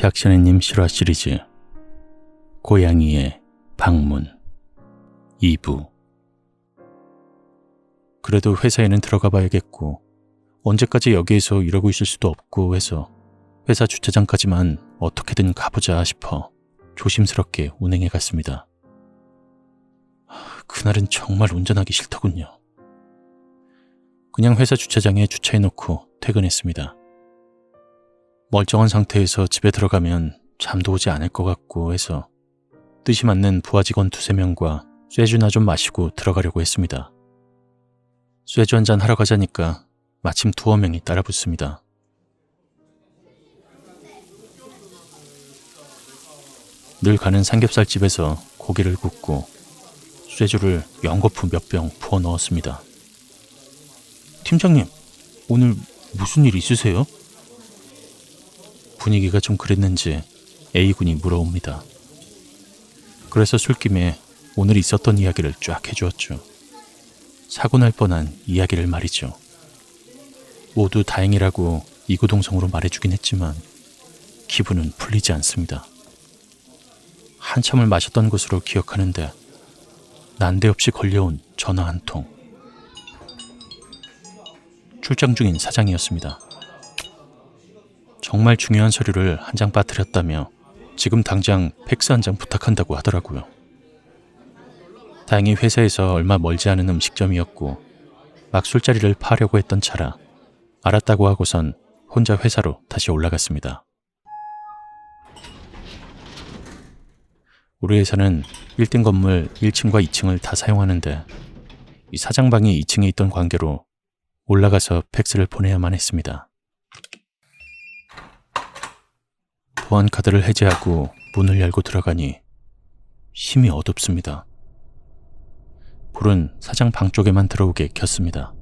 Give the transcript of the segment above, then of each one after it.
박신혜님 실화 시리즈 고양이의 방문 2부 그래도 회사에는 들어가 봐야겠고 언제까지 여기에서 이러고 있을 수도 없고 해서 회사 주차장까지만 어떻게든 가보자 싶어 조심스럽게 운행해 갔습니다. 하, 그날은 정말 운전하기 싫더군요. 그냥 회사 주차장에 주차해놓고 퇴근했습니다. 멀쩡한 상태에서 집에 들어가면 잠도 오지 않을 것 같고 해서 뜻이 맞는 부하 직원 두세 명과 쇠주나 좀 마시고 들어가려고 했습니다. 쇠주 한 잔 하러 가자니까 마침 두어 명이 따라 붙습니다. 늘 가는 삼겹살 집에서 고기를 굽고 쇠주를 연거푸 몇 병 부어 넣었습니다. 팀장님, 오늘 무슨 일 있으세요? 분위기가 좀 그랬는지 A군이 물어옵니다. 그래서 술김에 오늘 있었던 이야기를 쫙 해주었죠. 사고 날 뻔한 이야기를 말이죠. 모두 다행이라고 이구동성으로 말해주긴 했지만 기분은 풀리지 않습니다. 한참을 마셨던 것으로 기억하는데 난데없이 걸려온 전화 한 통. 출장 중인 사장이었습니다. 정말 중요한 서류를 한 장 빠뜨렸다며 지금 당장 팩스 한 장 부탁한다고 하더라고요. 다행히 회사에서 얼마 멀지 않은 음식점이었고 막 술자리를 파려고 했던 차라 알았다고 하고선 혼자 회사로 다시 올라갔습니다. 우리 회사는 1등 건물 1층과 2층을 다 사용하는데 이 사장방이 2층에 있던 관계로 올라가서 팩스를 보내야만 했습니다. 보안 카드를 해제하고 문을 열고 들어가니 힘이 어둡습니다. 불은 사장 방 쪽에만 들어오게 켰습니다.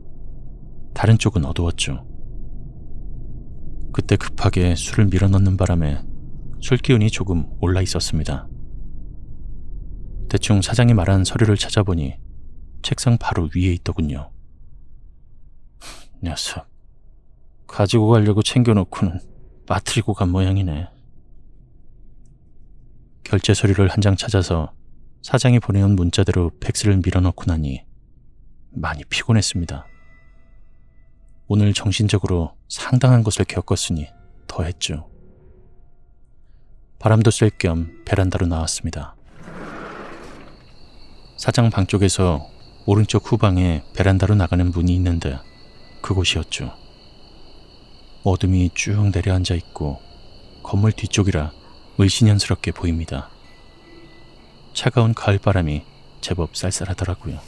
다른 쪽은 어두웠죠. 그때 급하게 술을 밀어넣는 바람에 술 기운이 조금 올라 있었습니다. 대충 사장이 말한 서류를 찾아보니 책상 바로 위에 있더군요. 녀석. 가지고 가려고 챙겨놓고는 빠뜨리고 간 모양이네. 결제 서류를 한 장 찾아서 사장이 보내온 문자대로 팩스를 밀어넣고 나니 많이 피곤했습니다. 오늘 정신적으로 상당한 것을 겪었으니 더했죠. 바람도 쐴 겸 베란다로 나왔습니다. 사장 방 쪽에서 오른쪽 후방에 베란다로 나가는 문이 있는데 그곳이었죠. 어둠이 쭉 내려앉아 있고 건물 뒤쪽이라 을신연스럽게 보입니다. 차가운 가을바람이 제법 쌀쌀하더라고요.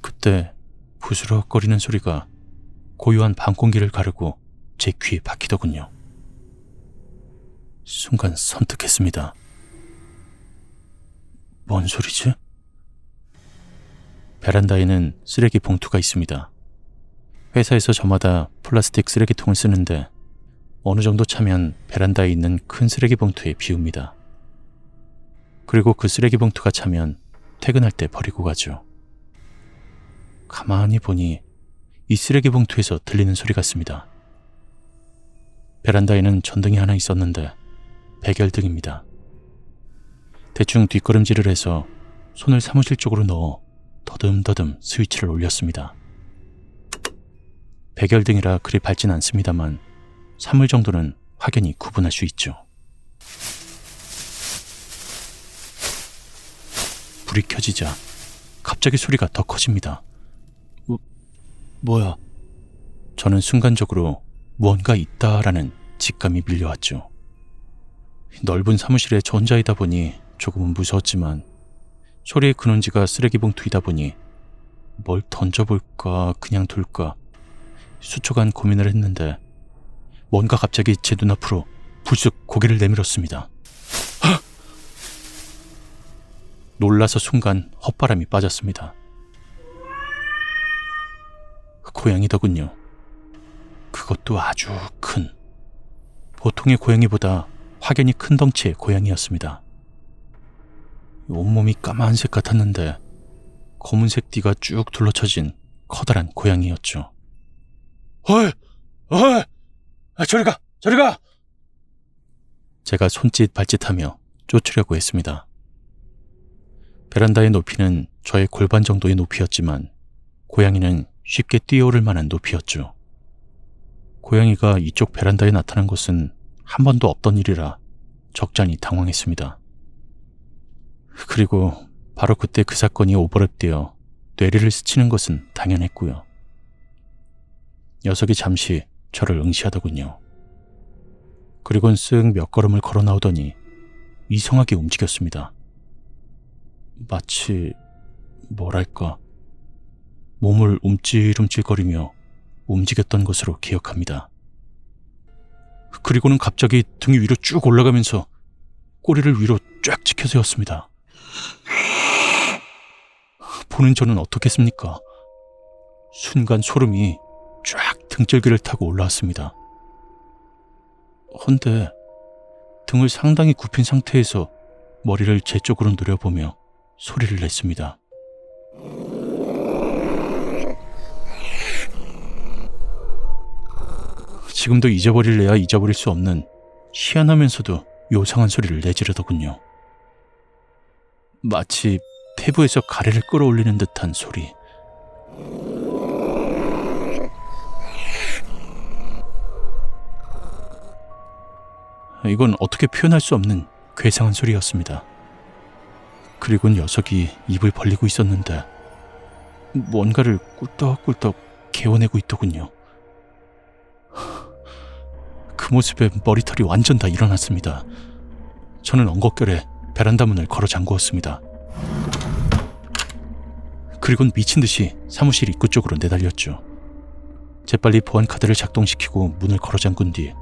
그때 부스럭거리는 소리가 고요한 밤 공기를 가르고 제 귀에 박히더군요. 순간 선택했습니다. 뭔 소리지? 베란다에는 쓰레기 봉투가 있습니다. 회사에서 저마다 플라스틱 쓰레기통을 쓰는데 어느 정도 차면 베란다에 있는 큰 쓰레기 봉투에 비웁니다. 그리고 그 쓰레기 봉투가 차면 퇴근할 때 버리고 가죠. 가만히 보니 이 쓰레기 봉투에서 들리는 소리 같습니다. 베란다에는 전등이 하나 있었는데 백열등입니다. 대충 뒷걸음질을 해서 손을 사무실 쪽으로 넣어 더듬더듬 스위치를 올렸습니다. 백열등이라 그리 밝진 않습니다만 사물 정도는 확연히 구분할 수 있죠. 불이 켜지자 갑자기 소리가 더 커집니다. 뭐, 뭐야? 저는 순간적으로 무언가 있다라는 직감이 밀려왔죠. 넓은 사무실에 저 혼자이다 보니 조금은 무서웠지만 소리의 근원지가 쓰레기 봉투이다 보니 뭘 던져볼까 그냥 둘까 수초간 고민을 했는데 뭔가 갑자기 제 눈앞으로 불쑥 고개를 내밀었습니다. 놀라서 순간 헛바람이 빠졌습니다. 고양이더군요. 그것도 아주 큰, 보통의 고양이보다 확연히 큰 덩치의 고양이였습니다. 온몸이 까만색 같았는데 검은색 띠가 쭉 둘러쳐진 커다란 고양이였죠. 어이, 어이, 아, 저리 가, 저리 가! 제가 손짓 발짓하며 쫓으려고 했습니다. 베란다의 높이는 저의 골반 정도의 높이였지만 고양이는 쉽게 뛰어오를 만한 높이였죠. 고양이가 이쪽 베란다에 나타난 것은 한 번도 없던 일이라 적잖이 당황했습니다. 그리고 바로 그때 그 사건이 오버랩되어 뇌리를 스치는 것은 당연했고요. 녀석이 잠시 저를 응시하더군요. 그리곤 쓱 몇 걸음을 걸어 나오더니 이상하게 움직였습니다. 마치 뭐랄까 몸을 움찔움찔거리며 움직였던 것으로 기억합니다. 그리고는 갑자기 등 위로 쭉 올라가면서 꼬리를 위로 쫙 치켜 세웠습니다. 보는 저는 어떻겠습니까? 순간 소름이 쫙 등줄기를 타고 올라왔습니다. 헌데 등을 상당히 굽힌 상태에서 머리를 제 쪽으로 누려보며 소리를 냈습니다. 지금도 잊어버릴래야 잊어버릴 수 없는 희한하면서도 요상한 소리를 내지르더군요. 마치 폐부에서 가래를 끌어올리는 듯한 소리. 이건 어떻게 표현할 수 없는 괴상한 소리였습니다. 그리고 녀석이 입을 벌리고 있었는데 뭔가를 꿀떡꿀떡 개어내고 있더군요. 그 모습에 머리털이 완전 다 일어났습니다. 저는 엉겁결에 베란다 문을 걸어 잠그었습니다. 그리곤 미친 듯이 사무실 입구 쪽으로 내달렸죠. 재빨리 보안 카드를 작동시키고 문을 걸어 잠근 뒤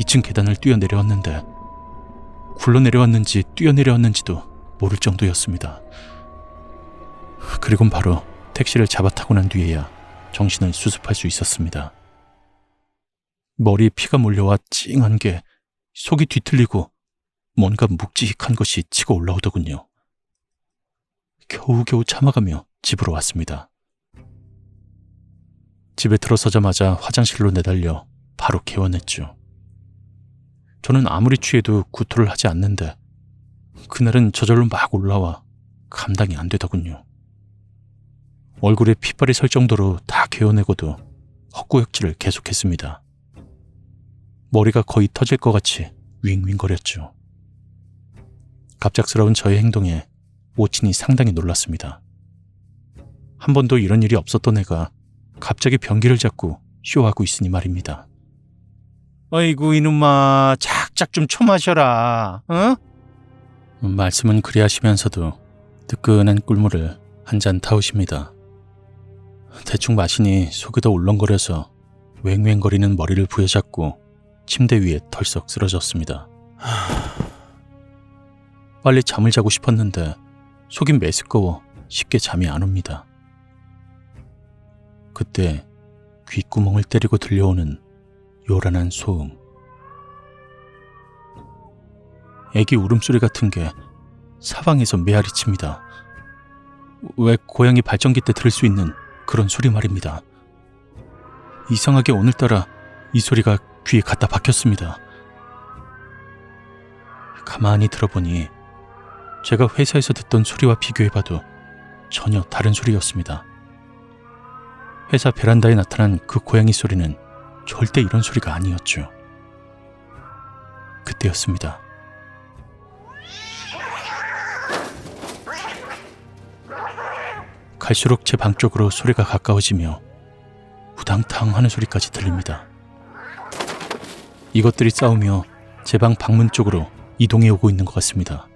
2층 계단을 뛰어내려왔는데 굴러내려왔는지 뛰어내려왔는지도 모를 정도였습니다. 그리곤 바로 택시를 잡아 타고 난 뒤에야 정신을 수습할 수 있었습니다. 머리에 피가 몰려와 찡한 게 속이 뒤틀리고 뭔가 묵직한 것이 치고 올라오더군요. 겨우겨우 참아가며 집으로 왔습니다. 집에 들어서자마자 화장실로 내달려 바로 개원했죠. 저는 아무리 취해도 구토를 하지 않는데 그날은 저절로 막 올라와 감당이 안 되더군요. 얼굴에 핏발이 설 정도로 다 개어내고도 헛구역질을 계속했습니다. 머리가 거의 터질 것 같이 윙윙거렸죠. 갑작스러운 저의 행동에 모친이 상당히 놀랐습니다. 한 번도 이런 일이 없었던 애가 갑자기 변기를 잡고 쇼하고 있으니 말입니다. 어이구 이놈아 작작 좀 처마셔라 어? 말씀은 그리 하시면서도 뜨끈한 꿀물을 한 잔 타오십니다. 대충 마시니 속이 더 울렁거려서 웽웽거리는 머리를 부여잡고 침대 위에 털썩 쓰러졌습니다. 빨리 잠을 자고 싶었는데 속이 메스꺼워 쉽게 잠이 안 옵니다. 그때 귓구멍을 때리고 들려오는 요란한 소음. 애기 울음소리 같은 게 사방에서 메아리 칩니다. 왜 고양이 발전기 때 들을 수 있는 그런 소리 말입니다. 이상하게 오늘따라 이 소리가 귀에 갖다 박혔습니다. 가만히 들어보니 제가 회사에서 듣던 소리와 비교해봐도 전혀 다른 소리였습니다. 회사 베란다에 나타난 그 고양이 소리는 절대 이런 소리가 아니었죠. 그때였습니다. 갈수록 제 방 쪽으로 소리가 가까워지며 우당탕 하는 소리까지 들립니다. 이것들이 싸우며 제 방 방문 쪽으로 이동해 오고 있는 것 같습니다.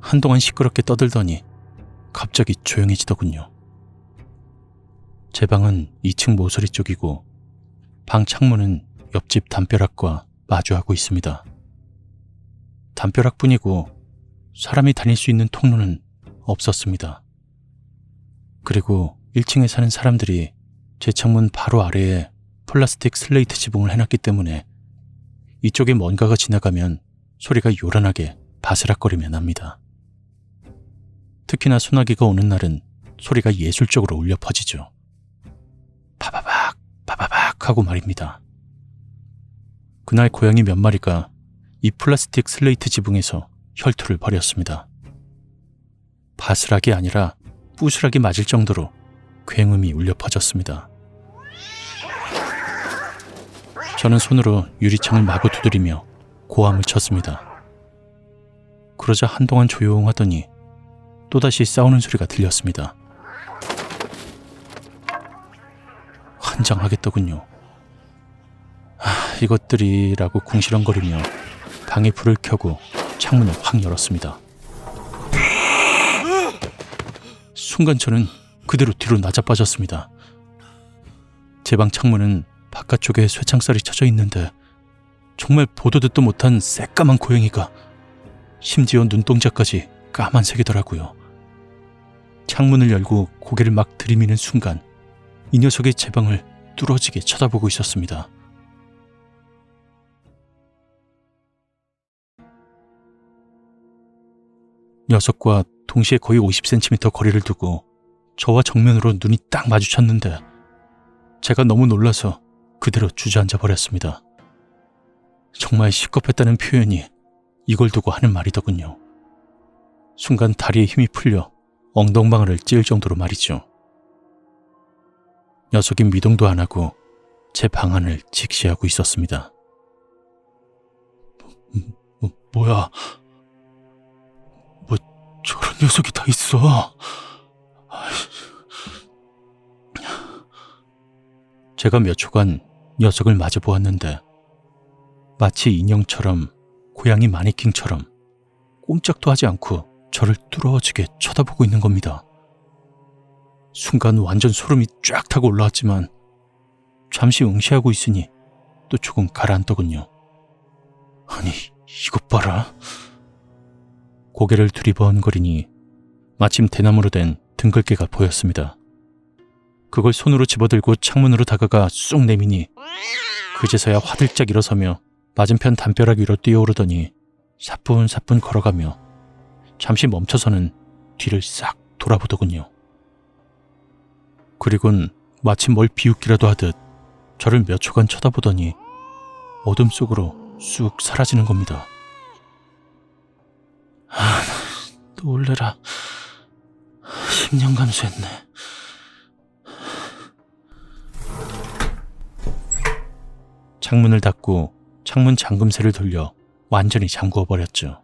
한동안 시끄럽게 떠들더니 갑자기 조용해지더군요. 제 방은 2층 모서리 쪽이고 방 창문은 옆집 담벼락과 마주하고 있습니다. 담벼락뿐이고 사람이 다닐 수 있는 통로는 없었습니다. 그리고 1층에 사는 사람들이 제 창문 바로 아래에 플라스틱 슬레이트 지붕을 해놨기 때문에 이쪽에 뭔가가 지나가면 소리가 요란하게 바스락거리며 납니다. 특히나 소나기가 오는 날은 소리가 예술적으로 울려 퍼지죠. 바바박, 바 바박 하고 말입니다. 그날 고양이 몇 마리가 이 플라스틱 슬레이트 지붕에서 혈투를 벌였습니다. 바스락이 아니라 부스락이 맞을 정도로 굉음이 울려 퍼졌습니다. 저는 손으로 유리창을 마구 두드리며 고함을 쳤습니다. 그러자 한동안 조용하더니 또다시 싸우는 소리가 들렸습니다. 환장하겠더군요. 아, 이것들이라고 궁시렁거리며 방에 불을 켜고 창문을 확 열었습니다. 순간 저는 그대로 뒤로 나자빠졌습니다. 제 방 창문은 바깥쪽에 쇠창살이 쳐져 있는데 정말 보도 듣도 못한 새까만 고양이가 심지어 눈동자까지 까만색이더라고요. 창문을 열고 고개를 막 들이미는 순간 이 녀석의 제 방을 뚫어지게 쳐다보고 있었습니다. 녀석과 동시에 거의 50cm 거리를 두고 저와 정면으로 눈이 딱 마주쳤는데 제가 너무 놀라서 그대로 주저앉아 버렸습니다. 정말 시겁했다는 표현이 이걸 두고 하는 말이더군요. 순간 다리에 힘이 풀려 엉덩방아를 찢을 정도로 말이죠. 녀석이 미동도 안 하고 제 방안을 직시하고 있었습니다. 뭐, 뭐야? 녀석이 다 있어. 제가 몇 초간 녀석을 마주 보았는데 마치 인형처럼 고양이 마네킹처럼 꼼짝도 하지 않고 저를 뚫어지게 쳐다보고 있는 겁니다. 순간 완전 소름이 쫙 타고 올라왔지만 잠시 응시하고 있으니 또 조금 가라앉더군요. 아니, 이것 봐라. 고개를 두리번거리니 마침 대나무로 된 등글개가 보였습니다. 그걸 손으로 집어들고 창문으로 다가가 쑥 내미니 그제서야 화들짝 일어서며 맞은편 담벼락 위로 뛰어오르더니 사뿐사뿐 걸어가며 잠시 멈춰서는 뒤를 싹 돌아보더군요. 그리곤 마치 뭘 비웃기라도 하듯 저를 몇 초간 쳐다보더니 어둠 속으로 쑥 사라지는 겁니다. 아, 놀래라. 10년 감수했네. 창문을 닫고 창문 잠금쇠를 돌려 완전히 잠그어 버렸죠.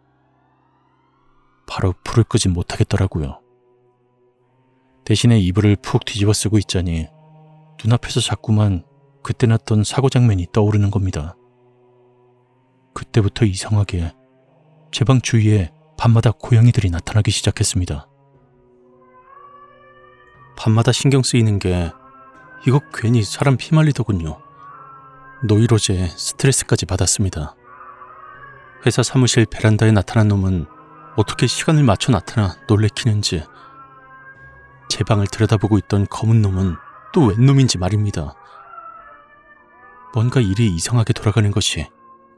바로 불을 끄진 못하겠더라고요. 대신에 이불을 푹 뒤집어 쓰고 있자니 눈앞에서 자꾸만 그때 났던 사고 장면이 떠오르는 겁니다. 그때부터 이상하게 제 방 주위에 밤마다 고양이들이 나타나기 시작했습니다. 밤마다 신경 쓰이는 게 이거 괜히 사람 피말리더군요. 노이로제 스트레스까지 받았습니다. 회사 사무실 베란다에 나타난 놈은 어떻게 시간을 맞춰 나타나 놀래키는지 제 방을 들여다보고 있던 검은 놈은 또 웬 놈인지 말입니다. 뭔가 일이 이상하게 돌아가는 것이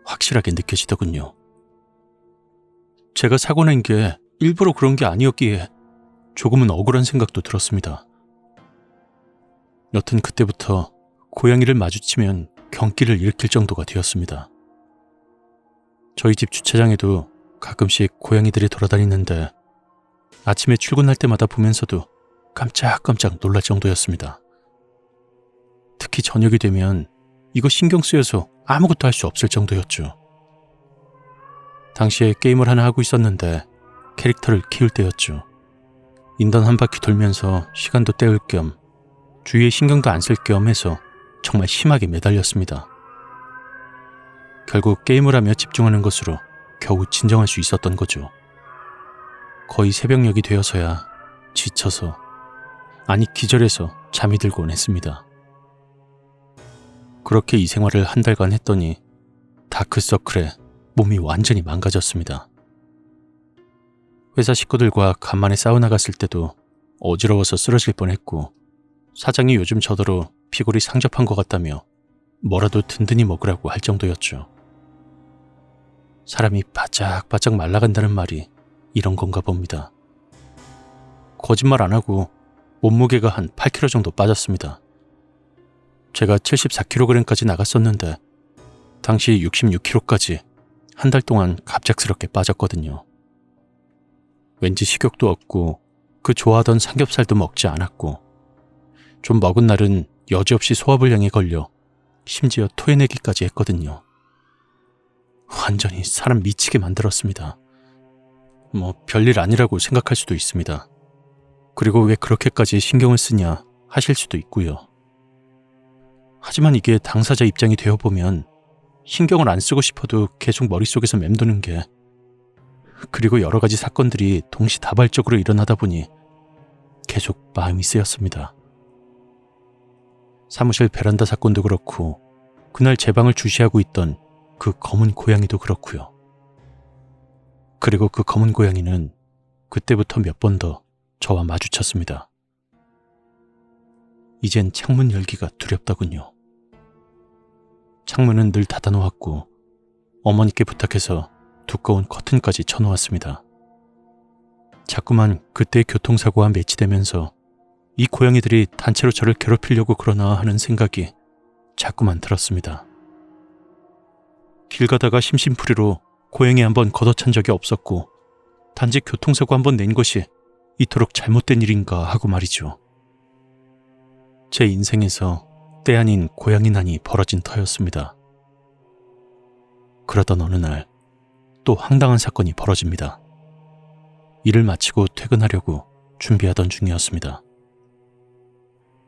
확실하게 느껴지더군요. 제가 사고 낸 게 일부러 그런 게 아니었기에 조금은 억울한 생각도 들었습니다. 여튼 그때부터 고양이를 마주치면 경기를 일으킬 정도가 되었습니다. 저희 집 주차장에도 가끔씩 고양이들이 돌아다니는데 아침에 출근할 때마다 보면서도 깜짝깜짝 놀랄 정도였습니다. 특히 저녁이 되면 이거 신경 쓰여서 아무것도 할 수 없을 정도였죠. 당시에 게임을 하나 하고 있었는데 캐릭터를 키울 때였죠. 인던 한 바퀴 돌면서 시간도 때울 겸 주위에 신경도 안 쓸 겸 해서 정말 심하게 매달렸습니다. 결국 게임을 하며 집중하는 것으로 겨우 진정할 수 있었던 거죠. 거의 새벽녘이 되어서야 지쳐서 아니 기절해서 잠이 들곤 했습니다. 그렇게 이 생활을 한 달간 했더니 다크서클에 몸이 완전히 망가졌습니다. 회사 식구들과 간만에 사우나 갔을 때도 어지러워서 쓰러질 뻔했고 사장이 요즘 저더러 피골이 상접한 것 같다며 뭐라도 든든히 먹으라고 할 정도였죠. 사람이 바짝바짝 말라간다는 말이 이런 건가 봅니다. 거짓말 안 하고 몸무게가 한 8kg 정도 빠졌습니다. 제가 74kg까지 나갔었는데 당시 66kg까지 한 달 동안 갑작스럽게 빠졌거든요. 왠지 식욕도 없고 그 좋아하던 삼겹살도 먹지 않았고 좀 먹은 날은 여지없이 소화불량에 걸려 심지어 토해내기까지 했거든요. 완전히 사람 미치게 만들었습니다. 뭐 별일 아니라고 생각할 수도 있습니다. 그리고 왜 그렇게까지 신경을 쓰냐 하실 수도 있고요. 하지만 이게 당사자 입장이 되어 보면 신경을 안 쓰고 싶어도 계속 머릿속에서 맴도는 게 그리고 여러 가지 사건들이 동시다발적으로 일어나다 보니 계속 마음이 쓰였습니다. 사무실 베란다 사건도 그렇고 그날 제 방을 주시하고 있던 그 검은 고양이도 그렇고요. 그리고 그 검은 고양이는 그때부터 몇 번 더 저와 마주쳤습니다. 이젠 창문 열기가 두렵더군요. 창문은 늘 닫아놓았고 어머니께 부탁해서 두꺼운 커튼까지 쳐놓았습니다. 자꾸만 그때의 교통사고와 매치되면서 이 고양이들이 단체로 저를 괴롭히려고 그러나 하는 생각이 자꾸만 들었습니다. 길 가다가 심심풀이로 고양이 한 번 걷어찬 적이 없었고 단지 교통사고 한 번 낸 것이 이토록 잘못된 일인가 하고 말이죠. 제 인생에서 때 아닌 고양이 난이 벌어진 터였습니다. 그러던 어느 날 또 황당한 사건이 벌어집니다. 일을 마치고 퇴근하려고 준비하던 중이었습니다.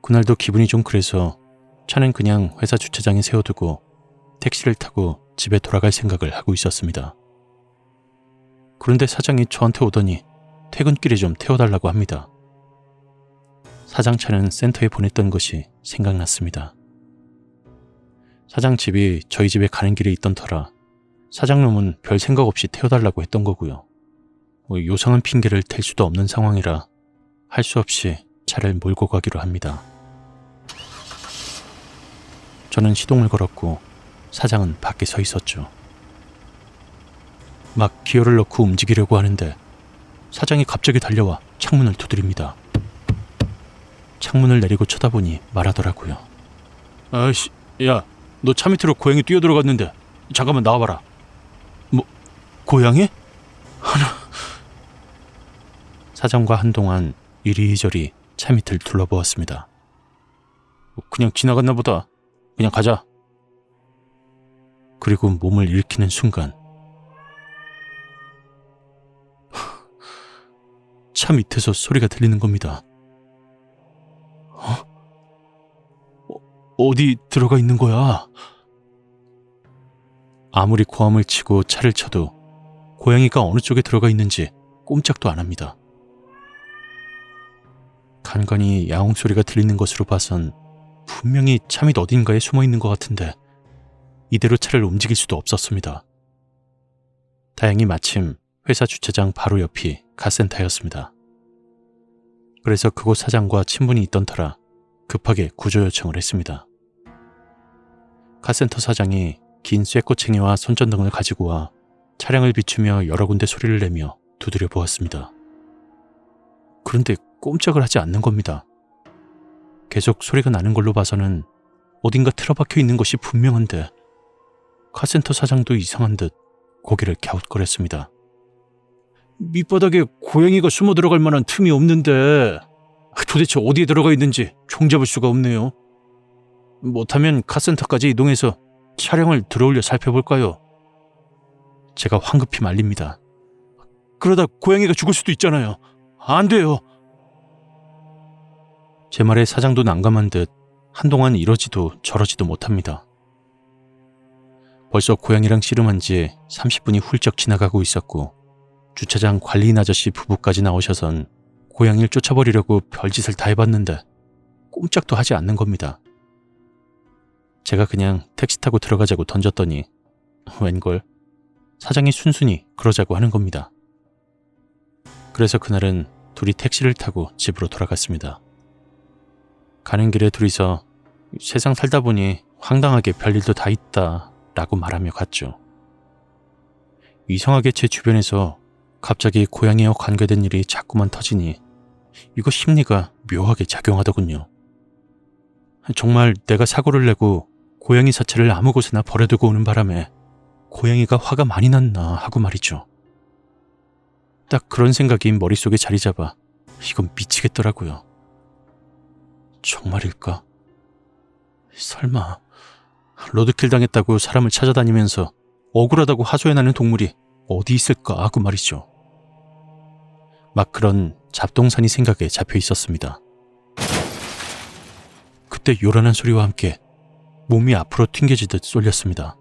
그날도 기분이 좀 그래서 차는 그냥 회사 주차장에 세워두고 택시를 타고 집에 돌아갈 생각을 하고 있었습니다. 그런데 사장이 저한테 오더니 퇴근길에 좀 태워달라고 합니다. 사장 차는 센터에 보냈던 것이 생각났습니다. 사장 집이 저희 집에 가는 길에 있던 터라 사장놈은 별 생각 없이 태워달라고 했던 거고요. 뭐 요상한 핑계를 댈 수도 없는 상황이라 할 수 없이 차를 몰고 가기로 합니다. 저는 시동을 걸었고 사장은 밖에 서 있었죠. 막 기어를 넣고 움직이려고 하는데 사장이 갑자기 달려와 창문을 두드립니다. 창문을 내리고 쳐다보니 말하더라고요. 아이씨, 야, 너 차 밑으로 고양이 뛰어들어갔는데 잠깐만 나와봐라. 뭐, 고양이? 하나. 사장과 한동안 이리저리 차 밑을 둘러보았습니다. 그냥 지나갔나 보다. 그냥 가자. 그리고 몸을 일으키는 순간 차 밑에서 소리가 들리는 겁니다. 어, 어디 들어가 있는 거야? 아무리 고함을 치고 차를 쳐도 고양이가 어느 쪽에 들어가 있는지 꼼짝도 안 합니다. 간간히 야옹 소리가 들리는 것으로 봐선 분명히 차밑 어딘가에 숨어 있는 것 같은데 이대로 차를 움직일 수도 없었습니다. 다행히 마침 회사 주차장 바로 옆이 카센터였습니다. 그래서 그곳 사장과 친분이 있던 터라 급하게 구조 요청을 했습니다. 카센터 사장이 긴 쇠꼬챙이와 손전등을 가지고 와 차량을 비추며 여러 군데 소리를 내며 두드려 보았습니다. 그런데 꼼짝을 하지 않는 겁니다. 계속 소리가 나는 걸로 봐서는 어딘가 틀어박혀 있는 것이 분명한데 카센터 사장도 이상한 듯 고개를 갸웃거렸습니다. 밑바닥에 고양이가 숨어 들어갈 만한 틈이 없는데 도대체 어디에 들어가 있는지 종잡을 수가 없네요. 못하면 카센터까지 이동해서 차량을 들어올려 살펴볼까요? 제가 황급히 말립니다. 그러다 고양이가 죽을 수도 있잖아요. 안 돼요. 제 말에 사장도 난감한 듯 한동안 이러지도 저러지도 못합니다. 벌써 고양이랑 씨름한 지 30분이 훌쩍 지나가고 있었고 주차장 관리인 아저씨 부부까지 나오셔선 고양이를 쫓아버리려고 별짓을 다 해봤는데 꼼짝도 하지 않는 겁니다. 제가 그냥 택시 타고 들어가자고 던졌더니 웬걸 사장이 순순히 그러자고 하는 겁니다. 그래서 그날은 둘이 택시를 타고 집으로 돌아갔습니다. 가는 길에 둘이서 세상 살다 보니 황당하게 별일도 다 있다 라고 말하며 갔죠. 이상하게 제 주변에서 갑자기 고양이와 관계된 일이 자꾸만 터지니 이거 심리가 묘하게 작용하더군요. 정말 내가 사고를 내고 고양이 사체를 아무 곳에나 버려두고 오는 바람에 고양이가 화가 많이 났나 하고 말이죠. 딱 그런 생각이 머릿속에 자리 잡아 이건 미치겠더라고요. 정말일까? 설마 로드킬 당했다고 사람을 찾아다니면서 억울하다고 하소연하는 동물이 어디 있을까 하고 말이죠. 막 그런 잡동사니 생각에 잡혀 있었습니다. 그때 요란한 소리와 함께 몸이 앞으로 튕겨지듯 쏠렸습니다.